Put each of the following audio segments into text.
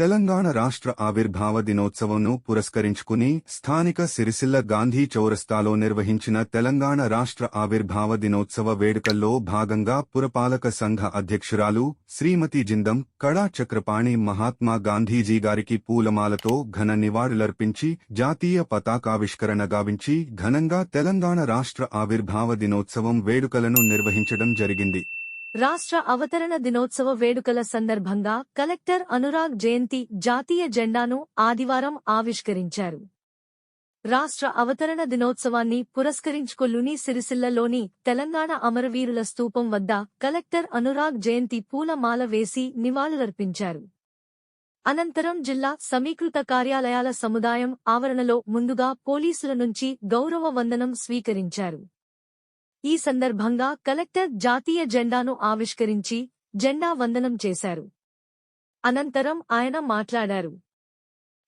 తెలంగాణ రాష్ట్ర ఆవిర్భావ దినోత్సవంను పురస్కరించుకుని స్థానిక సిరిసిల్ల గాంధీ చౌరస్తాలో నిర్వహించిన తెలంగాణ రాష్ట్ర ఆవిర్భావ దినోత్సవ వేడుకల్లో భాగంగా పురపాలక సంఘ అధ్యక్షురాలు శ్రీమతి జిందం కళా చక్రపాణి మహాత్మా గాంధీజీ గారికి పూలమాలతో ఘన నివాళులర్పించి జాతీయ పతాకావిష్కరణ గావించి ఘనంగా తెలంగాణ రాష్ట్ర ఆవిర్భావ దినోత్సవం వేడుకలను నిర్వహించడం జరిగింది. రాష్ట్ర అవతరణ దినోత్సవ వేడుకల సందర్భంగా కలెక్టర్ అనురాగ్ జయంతి జాతీయ జెండాను ఆదివారం ఆవిష్కరించారు. రాష్ట్ర అవతరణ దినోత్సవాన్ని పురస్కరించుకొల్లుని సిరిసిల్లలోని తెలంగాణ అమరవీరుల స్తూపం వద్ద కలెక్టర్ అనురాగ్ జయంతి పూలమాల వేసి నివాళులర్పించారు. అనంతరం జిల్లా సమీకృత కార్యాలయాల సముదాయం ఆవరణలో ముందుగా పోలీసుల నుంచి గౌరవ వందనం స్వీకరించారు. ఈ సందర్భంగా కలెక్టర్ జాతీయ జెండాను ఆవిష్కరించి జెండా వందనం చేశారు. అనంతరం ఆయన మాట్లాడారు.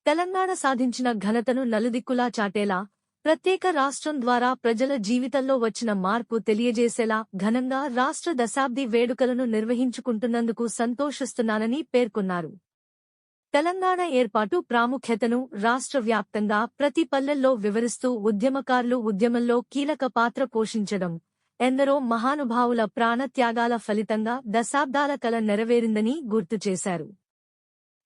తెలంగాణ సాధించిన ఘనతను నలుదిక్కులా చాటేలా ప్రత్యేక రాష్ట్రం ద్వారా ప్రజల జీవితంలో వచ్చిన మార్పు తెలియజేసేలా ఘనంగా రాష్ట్ర దశాబ్ది వేడుకలను నిర్వహించుకుంటున్నందుకు సంతోషిస్తున్నానని పేర్కొన్నారు. తెలంగాణ ఏర్పాటు ప్రాముఖ్యతను రాష్ట్ర వ్యాప్తంగా ప్రతి పల్లెల్లో వివరిస్తూ ఉద్యమకారులు ఉద్యమంలో కీలక పాత్ర పోషించడం ఎందరో మహానుభావుల ప్రాణత్యాగాల ఫలితంగా దశాబ్దాల కల నెరవేరిందని గుర్తు చేశారు.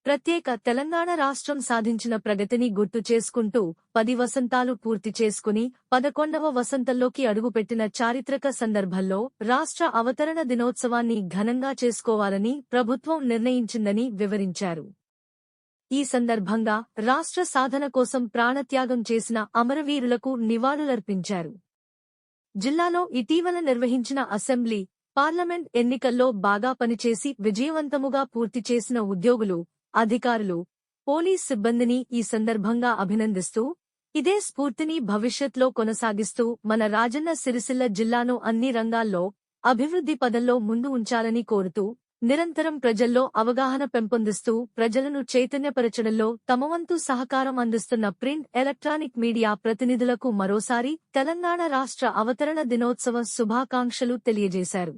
ప్రత్యేక తెలంగాణ రాష్ట్రం సాధించిన ప్రగతిని గుర్తు చేసుకుంటూ పది వసంతాలు పూర్తి చేసుకుని పదకొండవ వసంతంలోకి అడుగుపెట్టిన చారిత్రక సందర్భంలో రాష్ట్ర అవతరణ దినోత్సవాన్ని ఘనంగా చేసుకోవాలని ప్రభుత్వం నిర్ణయించిందని వివరించారు. ఈ సందర్భంగా రాష్ట్ర సాధన కోసం ప్రాణత్యాగం చేసిన అమరవీరులకు నివాళులర్పించారు. జిల్లాలో ఇటీవల నిర్వహించిన అసెంబ్లీ పార్లమెంట్ ఎన్నికల్లో బాగా పనిచేసి విజయవంతముగా పూర్తి చేసిన ఉద్యోగులు అధికారులు పోలీస్ సిబ్బందిని ఈ సందర్భంగా అభినందిస్తూ ఇదే స్ఫూర్తిని భవిష్యత్లో కొనసాగిస్తూ మన రాజన్న సిరిసిల్ల జిల్లాను అన్ని రంగాల్లో అభివృద్ధి పదంలో ముందు ఉంచాలని కోరుతూ నిరంతరం ప్రజల్లో అవగాహన పెంపొందిస్తూ ప్రజలను చైతన్యపరచడంలో తమవంతు సహకారం అందిస్తున్న ప్రింట్ ఎలక్ట్రానిక్ మీడియా ప్రతినిధులకు మరోసారి తెలంగాణ రాష్ట్ర అవతరణ దినోత్సవ శుభాకాంక్షలు తెలియజేశారు.